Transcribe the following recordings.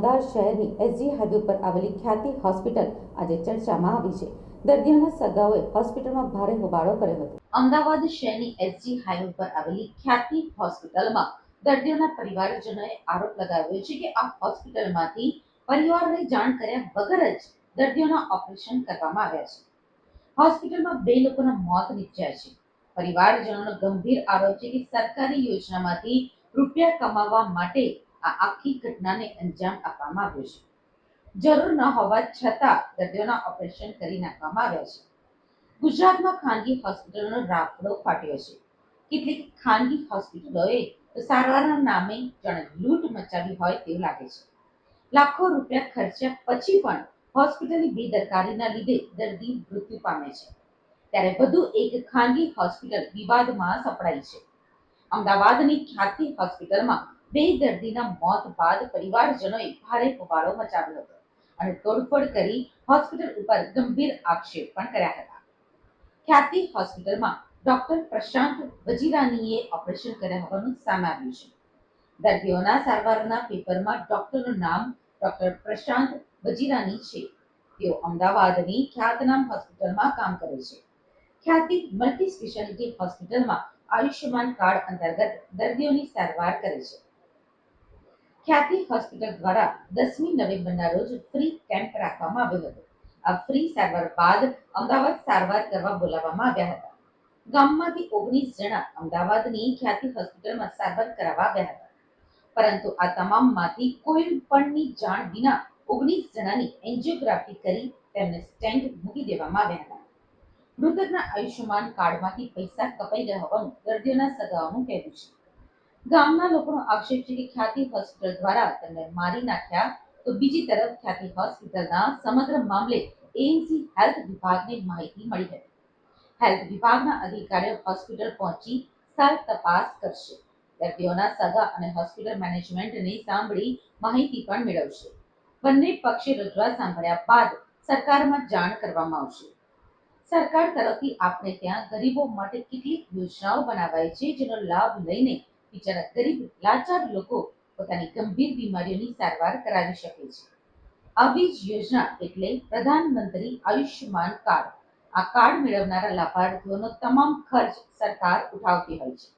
અમદાવાદ શહેરની SG highway ઉપર આવેલી ખ્યાતિ હોસ્પિટલ આજે ચર્ચામાં આવી છે. દર્દીઓના સગાઓએ હોસ્પિટલમાં ભારે હોબાળો કર્યો હતો. અમદાવાદ શહેરની એસજી હાઈવે પર આવેલી ખ્યાતિ હોસ્પિટલમાં દર્દીઓના પરિવારજનોએ આરોપ લગાવ્યો છે કે આ હોસ્પિટલમાંથી પરિવારને જાણ કર્યા વગર જ દર્દીઓના ઓપરેશન કરવામાં આવ્યા છે. હોસ્પિટલમાં બે લોકોના મોત નીપજ્યા છે. પરિવારજનોનો ગંભીર આરોપ છે કે સરકારી યોજનામાંથી રૂપિયા કમાવવા માટે આ આખી ઘટનાને અંજામ આપવામાં આવ્યો છે. જરૂર ન હોવા છતાં દર્દીઓના ઓપરેશન કરી નાખવામાં આવ્યા છે. ગુજરાતમાં ખાનગી હોસ્પિટલોનો રાફડો ફાટ્યો છે. કેટલીક ખાનગી હોસ્પિટલોએ સારવારના નામે જાણે લૂંટ મચાવી હોય તેવું લાગે છે. લાખો રૂપિયા ખર્ચ્યા પછી પણ હોસ્પિટલની બેદરકારીના લીધે દર્દી મૃત્યુ પામે છે. ત્યારે વધુ એક ખાનગી હોસ્પિટલ વિવાદમાં સપડાઈ છે. અમદાવાદની ખ્યાતિ હોસ્પિટલમાં બે દર્દીના મોત બાદ પરિવારજનોએ ભારે હોબાળો મચાવ્યો હતો અને તોડફોડ કરી હોસ્પિટલ ઉપર ગંભીર આક્ષેપ પણ કર્યા હતા. ખ્યાતિ હોસ્પિટલમાં ડોક્ટર પ્રશાંત વજીરાનીએ ઓપરેશન કર્યા હોવાનું સામે આવ્યું છે. દર્દીઓના સારવારના પેપરમાં ડોક્ટરનું નામ ડોક્ટર પ્રશાંત વજીરાની છે. તેઓ અમદાવાદની ખ્યાતનામ હોસ્પિટલમાં કામ કરે છે. ખ્યાતિ મલ્ટી સ્પેશિયાલિટી હોસ્પિટલમાં આયુષ્યમાન કાર્ડ અંતર્ગત દર્દીઓની સારવાર કરે છે. ખ્યાતિ હોસ્પિટલ દ્વારા દસમી નવેમ્બરના રોજ ફ્રી કેમ્પ રાખવામાં આવ્યો હતો. આ ફ્રી સારવાર બાદ અમદાવાદ સારવાર કરવા બોલાવવામાં આવ્યા હતા. ગામમાંથી ઓગણીસ જણા અમદાવાદની ખ્યાતિ હોસ્પિટલમાં સારવાર કરાવવા આવ્યા હતા. પરંતુ આ તમામમાંથી કોઈ પણની જાણ વિના ઓગણીસ જણાની એન્જિયોગ્રાફી કરી તેમને સ્ટેન્ડ મૂકી દેવામાં આવ્યા હતા. મૃતકના આયુષ્યમાન કાર્ડમાંથી પૈસા કપાઈ ગયા હોવાનું દર્દીઓના સગાઓનું કહેવું છે. ગામના લોકોનો આક્ષેપ છે કે ખ્યાતિ હોસ્પિટલ દ્વારા તેમને મારી નાખ્યા. તો બીજી તરફ ખ્યાતિ હોસ્પિટલના સમગ્ર મામલે એએમસી હેલ્થ વિભાગને માહિતી મળી હતી. હેલ્થ વિભાગના અધિકારીઓ હોસ્પિટલ પહોંચી સાર તપાસ કરશે. દર્દીઓના સગા અને હોસ્પિટલ મેનેજમેન્ટને સાંભળી માહિતી પણ મેળવશે. બંને પક્ષે રજૂઆત સાંભળ્યા બાદ સરકારમાં જાણ કરવામાં આવશે. સરકાર તરફથી આપણે ત્યાં ગરીબો માટે કેટલીક યોજનાઓ બનાવાય છે જેનો લાભ લઈને બિચારા ગરીબ, લાચાર લોકો પોતાની ગંભીર બીમારીઓની સારવાર કરાવી શકે છે. આવી જ યોજના એટલે પ્રધાનમંત્રી આયુષ્યમાન કાર્ડ. આ કાર્ડ મેળવનારા લાભાર્થીઓનો તમામ ખર્ચ સરકાર ઉઠાવતી હોય છે.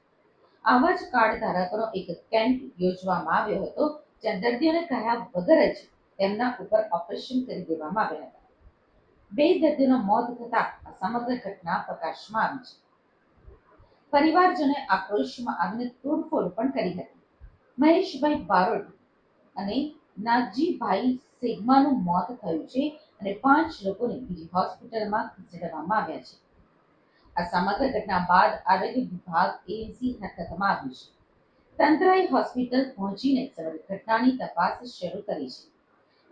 આવા જ કાર્ડ ધારકોનો એક કેમ્પ યોજવામાં આવ્યો હતો, જ્યાં દર્દીઓને કહ્યા વગર જ તેમના ઉપર ઓપરેશન કરી દેવામાં આવ્યા હતા. બે દર્દીઓના મોત થતા આ સમગ્ર ઘટના પ્રકાશમાં આવી છે. પરિવારજનોએ આક્રોશમાં આવીને તોડફોડ પણ કરી હતી. મહેશભાઈ બારોટ અને નાગજીભાઈ સેગમાનું મોત થયું છે અને પાંચ લોકોને બીજી હોસ્પિટલમાં ખસેડવામાં આવ્યા છે. આ સમગ્ર ઘટના બાદ આરોગ્ય વિભાગ એએમસી હરકતમાં આવ્યું છે. તંત્રએ હોસ્પિટલ પહોંચીને સમગ્ર ઘટનાની તપાસ શરૂ કરી છે.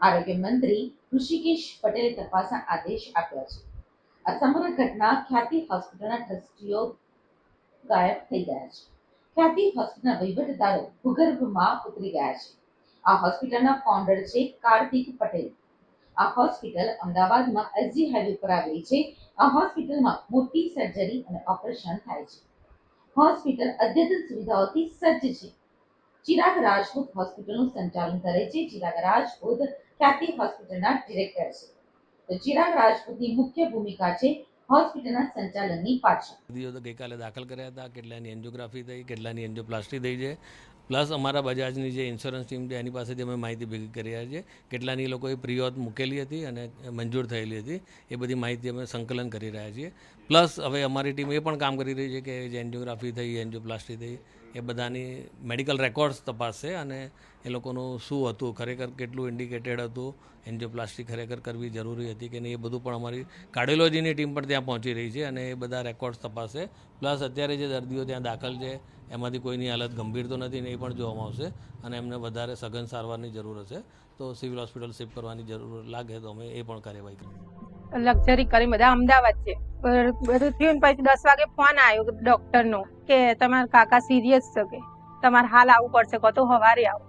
આરોગ્ય મંત્રી ઋષિકેશ પટેલે તપાસના આદેશ આપ્યા છે. આ સમગ્ર ઘટના ખ્યાતિ હોસ્પિટલના ટ્રસ્ટીઓ ગાયબ થઈ ગયા છે. ખ્યાતિ હોસ્પિટલના વહીવટદારો ભૂગર્ભમાં ઉતરી ગયા છે. આ હોસ્પિટલના ફાઉન્ડર છે કાર્તિક પટેલ. આ હોસ્પિટલ અમદાવાદમાં એસજી હાઈવે પર આવેલી છે. આ હોસ્પિટલમાં મોટી સર્જરી અને ઓપરેશન થાય છે. હોસ્પિટલ અદ્યતન સુવિધાઓથી સજ્જ છે. ચિરાગ રાજપૂત હોસ્પિટલનું સંચાલન કરે છે. ચિરાગ રાજપૂત ખ્યાતિ હોસ્પિટલના ડિરેક્ટર છે. તો ચિરાગ રાજપૂતની મુખ્ય ભૂમિકા છે હોસ્પિટલના સંચાલનની પાછળ. દર્દીઓ ગઈકાલે દાખલ કર્યા હતા, કેટલાની એન્જિયોગ્રાફી થઈ, કેટલાની એન્જિયોપ્લાસ્ટી થઈ છે. પ્લસ અમારા બજાજની જે ઇન્સ્યોરન્સ ટીમ છે, એની પાસેથી અમે માહિતી ભેગી કરી રહ્યા છીએ. કેટલાની લોકોએ પ્રિયોત મૂકેલી હતી અને મંજૂર થયેલી હતી. એ બધી માહિતી અમે સંકલન કરી રહ્યા છીએ. પ્લસ હવે અમારી ટીમ એ પણ કામ કરી રહી છે કે જે એન્જિયોગ્રાફી થઈ, એન્જિયોપ્લાસ્ટી થઈ એ બધાની મેડિકલ રેકોર્ડ્સ તપાસશે અને એ લોકોનું શું હતું, ખરેખર કેટલું ઇન્ડિકેટેડ હતું, એન્જિયોપ્લાસ્ટી ખરેખર કરવી જરૂરી હતી કે નહીં, એ બધું પણ અમારી કાર્ડિયોલોજીની ટીમ પણ ત્યાં પહોંચી રહી છે અને એ બધા રેકોર્ડ્સ તપાસશે પ્લસ અત્યારે જે દર્દીઓ ત્યાં દાખલ છે, એમાંથી કોઈની હાલત ગંભીર તો નથી ને એ પણ જોવામાં આવશે અને એમને વધારે સઘન સારવારની જરૂર હશે. તો સિવિલ હોસ્પિટલ શિફ્ટ કરવાની જરૂર લાગે તો અમે એ પણ કાર્યવાહી કરીશું લક્ઝરી કરી બધા અમદાવાદ છે. બધું થયું પછી દસ વાગે ફોન આવ્યો ડોક્ટરનો કે તમારા કાકા સિરિયસ છે કે? તમારે હાલ આવવું પડશે કહો તો સવારે આવો.